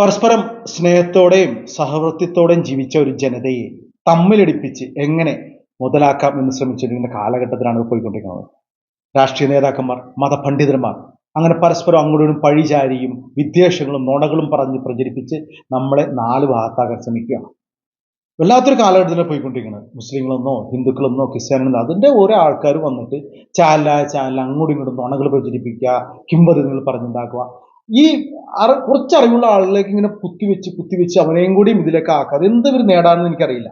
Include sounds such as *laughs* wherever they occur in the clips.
പരസ്പരം സ്നേഹത്തോടെയും സഹവൃത്തിത്തോടെയും ജീവിച്ച ഒരു ജനതയെ തമ്മിലടിപ്പിച്ച് എങ്ങനെ മുതലാക്കാം എന്ന് ശ്രമിച്ചിരിക്കുന്ന കാലഘട്ടത്തിലാണ് പോയിക്കൊണ്ടിരിക്കുന്നത്. രാഷ്ട്രീയ നേതാക്കന്മാർ മതപണ്ഡിതന്മാർ അങ്ങനെ പരസ്പരം അങ്ങോട്ടും പഴിചാരിയും വിദ്വേഷങ്ങളും നുണകളും പറഞ്ഞ് പ്രചരിപ്പിച്ച് നമ്മളെ നാല് ഭാഗത്താക്കാൻ ശ്രമിക്കുകയാണ്. വല്ലാത്തൊരു കാലഘട്ടത്തിൽ പോയിക്കൊണ്ടിരിക്കുന്നത്. മുസ്ലിങ്ങളെന്നോ ഹിന്ദുക്കളെന്നോ ക്രിസ്ത്യാനികളെന്നോ അതിന്റെ ഓരോ ആൾക്കാർ വന്നിട്ട് ചാനലായ ചാനൽ അങ്ങോട്ടും ഇങ്ങോട്ടും നുണകൾ പ്രചരിപ്പിക്കുക കിംവദതികൾ പറഞ്ഞുണ്ടാക്കുക ഈ അറി കുറച്ചറിവുള്ള ആളുകളിലേക്ക് ഇങ്ങനെ കുത്തിവെച്ച് കുത്തിവെച്ച് അവനെയും കൂടിയും ഇതിലേക്ക് ആക്കുക. അത് എന്ത് ഇവർ നേടാമെന്ന് എനിക്കറിയില്ല.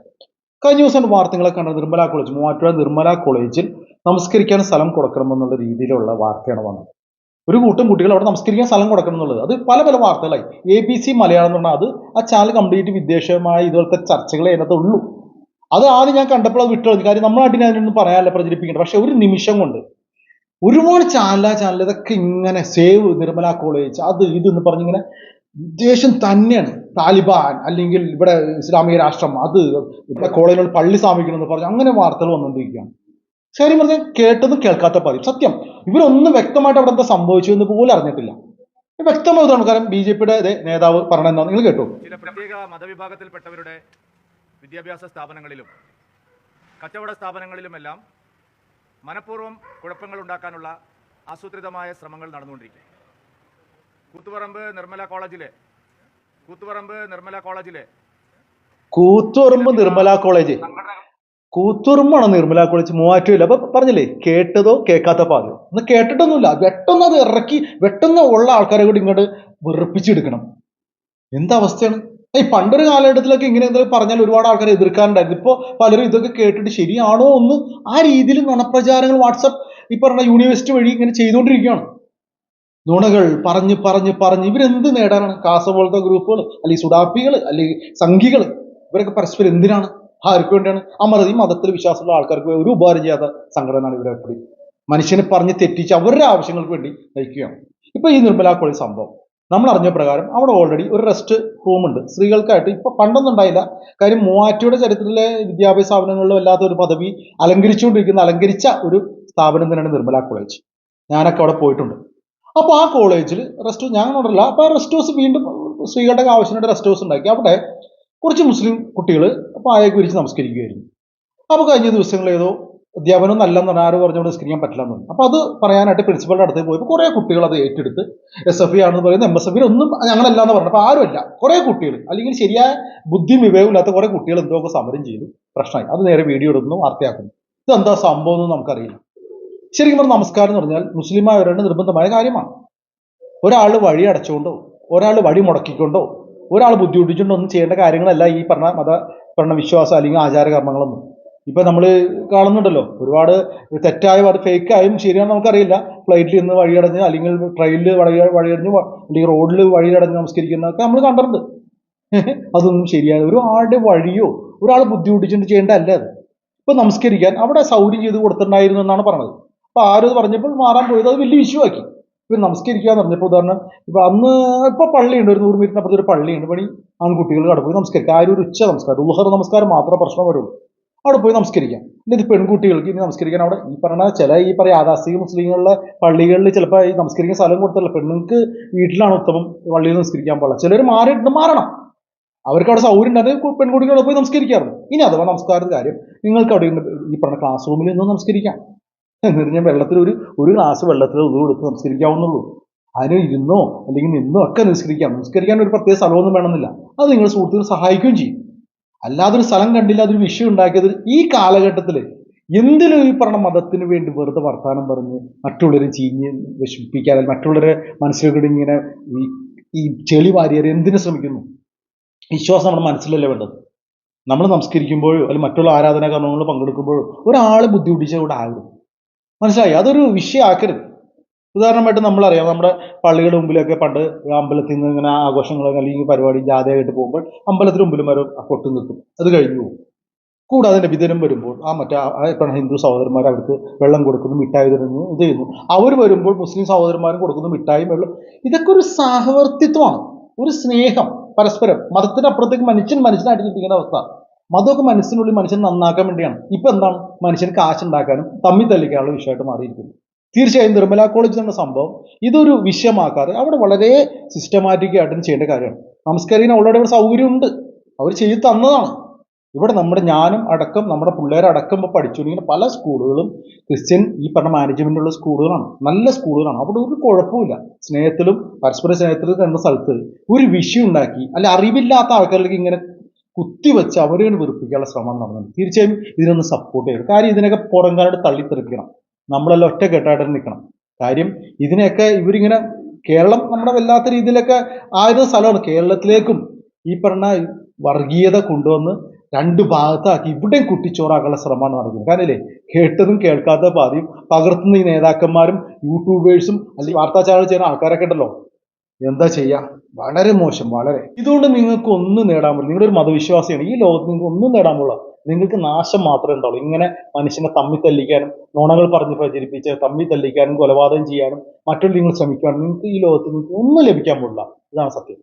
കഴിഞ്ഞ ദിവസം വാർത്തകളെ കണ്ട നിർമ്മല കോളേജ് മൂവാറ്റുപുഴ നിർമ്മല കോളേജിൽ നമസ്കരിക്കാൻ സ്ഥലം കൊടുക്കണമെന്നുള്ള രീതിയിലുള്ള വാർത്തയാണ് വന്നത്. ഒരു കൂട്ടം കുട്ടികൾ അവിടെ നമസ്കരിക്കാൻ സ്ഥലം കൊടുക്കണം എന്നുള്ളത് അത് പല പല വാർത്തകളായി. എ ബി സി മലയാളം എന്ന് പറഞ്ഞാൽ അത് ആ ചാനൽ കംപ്ലീറ്റ് വിദ്ദേശമായ ഇതുപോലത്തെ ചർച്ചകളെ അതിനകത്ത് ഉള്ളൂ. അത് ആദ്യം ഞാൻ കണ്ടപ്പോൾ അത് വിട്ടു കാര്യം നമ്മൾ നാട്ടിൽ അതിനൊന്നും പറയാനല്ല പ്രചരിപ്പിക്കേണ്ടത്. പക്ഷെ ഒരു നിമിഷം കൊണ്ട് ഒരുപാട് ചാനല ചാനൽ ഇതൊക്കെ ഇങ്ങനെ സേവ് നിർമ്മല കോളേജ് അത് ഇത് എന്ന് പറഞ്ഞിങ്ങനെ ഉദ്ദേശം തന്നെയാണ്. താലിബാൻ അല്ലെങ്കിൽ ഇവിടെ ഇസ്ലാമിക രാഷ്ട്രം അത് ഇവിടെ കോളേജിനോട് പള്ളി സ്ഥാപിക്കണം എന്ന് പറഞ്ഞ് അങ്ങനെ വാർത്തകൾ വന്നുകൊണ്ടിരിക്കുകയാണ് ശരി പറഞ്ഞാൽ കേട്ടതും കേൾക്കാത്ത പതി സത്യം. ഇവരൊന്നും വ്യക്തമായിട്ട് അവിടെ എന്താ സംഭവിച്ചു എന്ന് പോലും അറിഞ്ഞിട്ടില്ല. വ്യക്തമായതാണ് കാരണം ബി ജെ പിയുടെ നേതാവ് പറഞ്ഞെന്നാണ് നിങ്ങൾ കേട്ടു. ചില പ്രത്യേക മതവിഭാഗത്തിൽപ്പെട്ടവരുടെ വിദ്യാഭ്യാസ സ്ഥാപനങ്ങളിലും കച്ചവട സ്ഥാപനങ്ങളിലുമെല്ലാം മനഃപൂർവം കുഴപ്പങ്ങൾ ഉണ്ടാക്കാനുള്ള ആസൂത്രിതമായ ശ്രമങ്ങൾ നടന്നുകൊണ്ടിരിക്കും. കൂത്തുപറമ്പ് നിർമ്മല കോളേജിലെ കൂത്തുപറമ്പ് നിർമ്മല കോളേജിലെ. കൂത്തുപറമ്പ് നിർമ്മല കോളേജ്. കൂത്തുറുമ്പാണ് നിർമ്മല കോളേജ്? മൂവാറ്റുമില്ല അപ്പൊ പറഞ്ഞില്ലേ കേട്ടതോ കേൾക്കാത്ത പാതോ ഒന്ന് കേട്ടിട്ടൊന്നുമില്ല. വെട്ടൊന്ന് അത് ഇറക്കി വെട്ടൊന്ന് ഉള്ള ആൾക്കാരെ കൂടി ഇങ്ങോട്ട് വെറുപ്പിച്ചെടുക്കണം. എന്താ അവസ്ഥയാണ്? ഈ പണ്ടൊരു കാലഘട്ടത്തിലൊക്കെ ഇങ്ങനെ എന്തെങ്കിലും പറഞ്ഞാൽ ഒരുപാട് ആൾക്കാർ എതിർക്കാറുണ്ടായിരുന്നു. ഇപ്പൊ പലരും ഇതൊക്കെ കേട്ടിട്ട് ശരിയാണോ ഒന്ന് ആ രീതിയിൽ നുണപ്രചാരങ്ങൾ വാട്സപ്പ് ഈ പറഞ്ഞ യൂണിവേഴ്സിറ്റി വഴി ഇങ്ങനെ ചെയ്തുകൊണ്ടിരിക്കുകയാണ്. നുണകൾ പറഞ്ഞ് പറഞ്ഞ് പറഞ്ഞ് ഇവരെന്ത് നേടാനാണ്? കാസ പോലത്തെ ഗ്രൂപ്പുകൾ അല്ലെങ്കിൽ സുഡാപ്പികൾ അല്ലെങ്കിൽ സംഘികൾ ഇവരൊക്കെ പരസ്പരം എന്തിനാണ്? ആർക്ക് വേണ്ടിയാണ്? അമൃത മതത്തിൽ വിശ്വാസമുള്ള ആൾക്കാർക്ക് ഒരു ഉപകാരം ചെയ്യാത്ത സംഘടനയാണ് ഇവരെ മനുഷ്യനെ പറഞ്ഞ് തെറ്റിച്ച് അവരുടെ ആവശ്യങ്ങൾക്ക് വേണ്ടി നയിക്കുകയാണ്. ഇപ്പൊ ഈ നിർമ്മല സംഭവം. നമ്മൾ അറിഞ്ഞ പ്രകാരം അവിടെ ഓൾറെഡി ഒരു റെസ്റ്റ് റൂം ഉണ്ട്. സ്ത്രീകൾക്കായിട്ട് ഇപ്പൊ പണ്ടൊന്നും ഉണ്ടായില്ല. കാര്യം മൂവാറ്റിയുടെ ചരിത്രത്തിലെ വിദ്യാഭ്യാസ സ്ഥാപനങ്ങളിലും അല്ലാത്ത ഒരു പദവി അലങ്കരിച്ചുകൊണ്ടിരിക്കുന്ന അലങ്കരിച്ച ഒരു സ്ഥാപനം തന്നെയാണ് നിർമ്മല കോളേജ് ഞാനൊക്കെ അവിടെ പോയിട്ടുണ്ട്. അപ്പോൾ ആ കോളേജിൽ റെസ്റ്റ് ഞാൻ ഉണ്ടല്ല അപ്പോൾ ആ റെസ്റ്റ് ഹൗസ് വീണ്ടും സ്ത്രീകളുടെ ആവശ്യത്തിനായിട്ട് റെസ്റ്റ് ഹൗസ് ഉണ്ടാക്കി. അവിടെ കുറച്ച് മുസ്ലിം കുട്ടികൾ പായൊക്കെ വിരിച്ച് നമസ്കരിക്കുകയായിരുന്നു. അപ്പോൾ കഴിഞ്ഞ ദിവസങ്ങളിൽ ഏതോ അധ്യാപനം നല്ലെന്ന് പറഞ്ഞാൽ ആരും പറഞ്ഞുകൊണ്ട് നിസ്കരിക്കാൻ പറ്റില്ല എന്ന് പറഞ്ഞു. അപ്പോൾ അത് പറയാനായിട്ട് പ്രിൻസിപ്പളുടെ അടുത്ത് പോയപ്പോൾ കുറേ കുട്ടികൾ അത് ഏറ്റെടുത്ത് എസ് എഫ് ഇ ആണെന്ന് പറയുന്നത് എം എസ് എഫ് ഒന്നും ഞങ്ങളല്ല എന്ന് പറഞ്ഞു. അപ്പോൾ ആരുമല്ല. കുറേ കുട്ടികൾ. അല്ലെങ്കിൽ ശരിയായ ബുദ്ധിയും വിവേകമില്ലാത്ത കുറേ കുട്ടികൾ എന്തോ ഒക്കെ സമരം ചെയ്തു. പ്രശ്നമായി. അത് നേരെ വീഡിയോ ഇടുന്നു വാർത്തയാക്കുന്നു. ഇതെന്താ സംഭവം എന്ന് നമുക്കറിയില്ല. ശരിക്കും പറഞ്ഞാൽ നമസ്കാരം എന്ന് പറഞ്ഞാൽ മുസ്ലിമായവരുടെ നിർബന്ധമായ കാര്യമാണ്. ഒരാൾ വഴി അടച്ചുകൊണ്ടോ ഒരാൾ വഴി മുടക്കിക്കൊണ്ടോ ഒരാൾ ബുദ്ധിമുട്ടിച്ചുകൊണ്ടോ ഒന്നും ചെയ്യേണ്ട കാര്യങ്ങളല്ല ഈ പറഞ്ഞ മത പറഞ്ഞ വിശ്വാസം അല്ലെങ്കിൽ ആചാരകർമ്മങ്ങളൊന്നും. ഇപ്പൊ നമ്മൾ കാണുന്നുണ്ടല്ലോ ഒരുപാട് തെറ്റായ അത് ഫേക്കായും ശരിയാണെന്ന് നമുക്കറിയില്ല. ഫ്ലൈറ്റിൽ നിന്ന് വഴിയടഞ്ഞ് അല്ലെങ്കിൽ ട്രെയിനിൽ വഴി വഴിയടഞ്ഞ് അല്ലെങ്കിൽ റോഡിൽ വഴിയടഞ്ഞ് നമസ്കരിക്കുന്നതൊക്കെ നമ്മൾ കണ്ടിട്ടുണ്ട്. *laughs* അതൊന്നും ശരിയാണ് ഒരാളുടെ വഴിയോ ഒരാൾ ബുദ്ധിമുട്ടിച്ചുകൊണ്ട് ചെയ്യേണ്ടതല്ല അത്. ഇപ്പൊ നമസ്കരിക്കാൻ അവിടെ സൗകര്യം ചെയ്ത് കൊടുത്തിട്ടുണ്ടായിരുന്നു എന്നാണ് പറഞ്ഞത്. അപ്പൊ ആരും പറഞ്ഞപ്പോൾ മാറാൻ പോയത് അത് വലിയ വിഷയമാക്കി ഇപ്പൊ നമസ്കരിക്കുക എന്ന് പറഞ്ഞപ്പോൾ ഉദാഹരണം ഇപ്പൊ അന്ന് ഇപ്പൊ പള്ളിയുണ്ട് ഒരു നൂറ് മീറ്ററിനപ്പുറത്ത് ഒരു പള്ളിയുണ്ട്. പണി ആൺകുട്ടികൾ കടപ്പോയി പോയി നമസ്കരിക്കുക ആ ഒരു ഉച്ച നമസ്കാരം ഉഹർ നമസ്കാരം മാത്രമേ പ്രശ്നം വരുള്ളൂ. അവിടെ പോയി നമസ്കരിക്കാം. ഇത് പെൺകുട്ടികൾക്ക് ഇനി നമസ്കരിക്കാൻ അവിടെ ഈ പറഞ്ഞ ചില ഈ പറയുക ആദാസിക മുസ്ലിങ്ങളുടെ പള്ളികളിൽ ചിലപ്പോൾ ഈ നമസ്കരിക്കാൻ സ്ഥലം കൊടുത്തല്ല പെണ്ണുങ്ങൾക്ക് വീട്ടിലാണ് ഉത്തമം പള്ളിയിൽ നമസ്കരിക്കാൻ പാടില്ല. ചിലർ മാറിയിട്ട് മാറണം. അവർക്ക് അവിടെ സൗകര്യം പെൺകുട്ടികൾ അവിടെ പോയി നമസ്കരിക്കാറുണ്ട്. ഇനി അഥവാ നമസ്കാരത്തിന്റെ കാര്യം നിങ്ങൾക്ക് അവിടെ ഈ പറഞ്ഞ ക്ലാസ് റൂമിൽ നിന്ന് നമസ്കരിക്കാം. എന്നിട്ട് ഞാൻ വെള്ളത്തിൽ ഒരു ഒരു ഗ്ലാസ് വെള്ളത്തിൽ ഒന്നും എടുത്ത് നമസ്കരിക്കാവുന്നുള്ളൂ. അതിന് ഇരുന്നോ അല്ലെങ്കിൽ നിന്നോ ഒക്കെ നമസ്കരിക്കാം. നമസ്കരിക്കാൻ ഒരു പ്രത്യേക സ്ഥലമൊന്നും വേണമെന്നില്ല. അത് നിങ്ങൾ സുഹൃത്തുക്കൾ സഹായിക്കുകയും ചെയ്യും. അല്ലാതെ ഒരു സ്ഥലം കണ്ടില്ല അതൊരു വിഷയം ഉണ്ടാക്കിയത് ഈ കാലഘട്ടത്തിൽ എന്തിനും ഈ പറഞ്ഞ മതത്തിന് വേണ്ടി വെറുതെ വർത്താനം പറഞ്ഞ് മറ്റുള്ളവരെ ചീഞ്ഞ് വിഷമിപ്പിക്കാതെ മറ്റുള്ളവരെ മനസ്സിലൂടെ ഇങ്ങനെ ഈ ഈ ചെളി വാരിയർ എന്തിനു ശ്രമിക്കുന്നു? വിശ്വാസം നമ്മുടെ മനസ്സിലല്ലേ വേണ്ടത്? നമ്മൾ നമസ്കരിക്കുമ്പോഴോ അല്ലെങ്കിൽ മറ്റുള്ള ആരാധനാ കർമ്മങ്ങളിൽ പങ്കെടുക്കുമ്പോഴോ ഒരാളെ ബുദ്ധിമുട്ടിച്ചുകൂടെ ആകരുത്. മനസ്സിലായി? അതൊരു വിഷയമാക്കരുത്. ഉദാഹരണമായിട്ട് നമ്മളറിയാം നമ്മുടെ പള്ളികളുടെ മുമ്പിലൊക്കെ പണ്ട് അമ്പലത്തിൽ നിന്ന് ഇങ്ങനെ ആഘോഷങ്ങൾ അല്ലെങ്കിൽ പരിപാടി ജാഥയായിട്ട് പോകുമ്പോൾ അമ്പലത്തിന് മുമ്പിലും വരെ കൊട്ടു നിൽക്കും. അത് കഴിഞ്ഞു പോകും. കൂടാതെ വിതരം വരുമ്പോൾ ആ മറ്റേ ഇപ്പം ഹിന്ദു സഹോദരന്മാർ അവർക്ക് വെള്ളം കൊടുക്കുന്നു മിഠായി തരുന്നു ഇത് ചെയ്യുന്നു. അവർ വരുമ്പോൾ മുസ്ലിം സഹോദരന്മാരും കൊടുക്കുന്നു മിഠായും വെള്ളം. ഇതൊക്കെ ഒരു സഹവർത്തിത്വമാണ്. ഒരു സ്നേഹം പരസ്പരം. മതത്തിനപ്പുറത്തേക്ക് മനുഷ്യൻ മനുഷ്യനായിട്ട് ചിന്തിക്കുന്ന അവസ്ഥ. മതമൊക്കെ മനസ്സിനുള്ളിൽ മനുഷ്യൻ നന്നാക്കാൻ വേണ്ടിയാണ്. ഇപ്പം എന്താണ്? മനുഷ്യന് കാശുണ്ടാക്കാനും തമ്മിൽ തല്ലിക്കാനുള്ള വിഷയമായിട്ട് മാറിയിരിക്കുന്നു. തീർച്ചയായും നിർമ്മല കോളേജ് എന്ന സംഭവം ഇതൊരു വിഷയമാക്കാതെ അവിടെ വളരെ സിസ്റ്റമാറ്റിക് ആയിട്ട് ചെയ്യേണ്ട കാര്യമാണ്. നമസ്കാരം ഓൾറെഡി ഇവിടെ സൗകര്യമുണ്ട്. അവർ ചെയ്തു തന്നതാണ്. ഇവിടെ നമ്മുടെ ഞാനും അടക്കം നമ്മുടെ പിള്ളേരടക്കം ഇപ്പോൾ പഠിച്ചുകൊണ്ടിരിക്കുന്ന പല സ്കൂളുകളും ക്രിസ്ത്യൻ ഈ പറഞ്ഞ മാനേജ്മെന്റുള്ള സ്കൂളുകളാണ്. നല്ല സ്കൂളുകളാണ്. അവിടെ ഒരു കുഴപ്പമില്ല സ്നേഹത്തിലും പരസ്പര സ്നേഹത്തിലും കണ്ട സ്ഥലത്ത് ഒരു വിഷയം ഉണ്ടാക്കി അല്ല അറിവില്ലാത്ത ആൾക്കാരിലേക്ക് ഇങ്ങനെ കുത്തിവെച്ച് അവരെ വെറുപ്പിക്കാനുള്ള ശ്രമം നടന്നത് തീർച്ചയായും ഇതിനൊന്ന് സപ്പോർട്ട് ചെയ്യണം. കാര്യം ഇതിനൊക്കെ പുറംകാലോട്ട് തള്ളിത്തെറിക്കണം നമ്മളെല്ലാം ഒറ്റ കെട്ടായിട്ട് നിൽക്കണം കാര്യം ഇതിനെയൊക്കെ ഇവരിങ്ങനെ കേരളം നമ്മുടെ വല്ലാത്ത രീതിയിലൊക്കെ ആയത് സ്ഥലമാണ്. കേരളത്തിലേക്കും ഈ പറഞ്ഞ വർഗീയത കൊണ്ടുവന്ന് രണ്ട് ഭാഗത്താക്കി ഇവിടെയും കുട്ടിച്ചോറാക്കാനുള്ള ശ്രമമാണ് നടക്കുന്നത്. കാരണം അല്ലേ കേട്ടതും കേൾക്കാത്ത പാതിയും പകർത്തുന്ന ഈ നേതാക്കന്മാരും യൂട്യൂബേഴ്സും അല്ലെങ്കിൽ വാർത്താ ചാനൽ ചെയ്യുന്ന ആൾക്കാരൊക്കെ ഉണ്ടല്ലോ. എന്താ ചെയ്യാ? വളരെ മോശം വളരെ. ഇതുകൊണ്ട് നിങ്ങൾക്ക് ഒന്നും നേടാൻ പറ്റില്ല. നിങ്ങളൊരു മതവിശ്വാസിയാണ്. ഈ ലോകത്ത് നിങ്ങൾക്ക് ഒന്നും നേടാൻ പോലുള്ള നിങ്ങൾക്ക് നാശം മാത്രമേ ഉണ്ടാവുള്ളൂ. ഇങ്ങനെ മനുഷ്യനെ തമ്മി തല്ലിക്കാനും നുണകൾ പറഞ്ഞ് പ്രചരിപ്പിച്ച് തമ്മി തല്ലിക്കാനും കൊലപാതകം ചെയ്യാനും മറ്റുള്ള നിങ്ങൾ ശ്രമിക്കുകയാണെങ്കിൽ നിങ്ങൾക്ക് ഈ ലോകത്ത് നിങ്ങൾക്ക് ഒന്നും ലഭിക്കാൻ പോകില്ല ഇതാണ് സത്യം.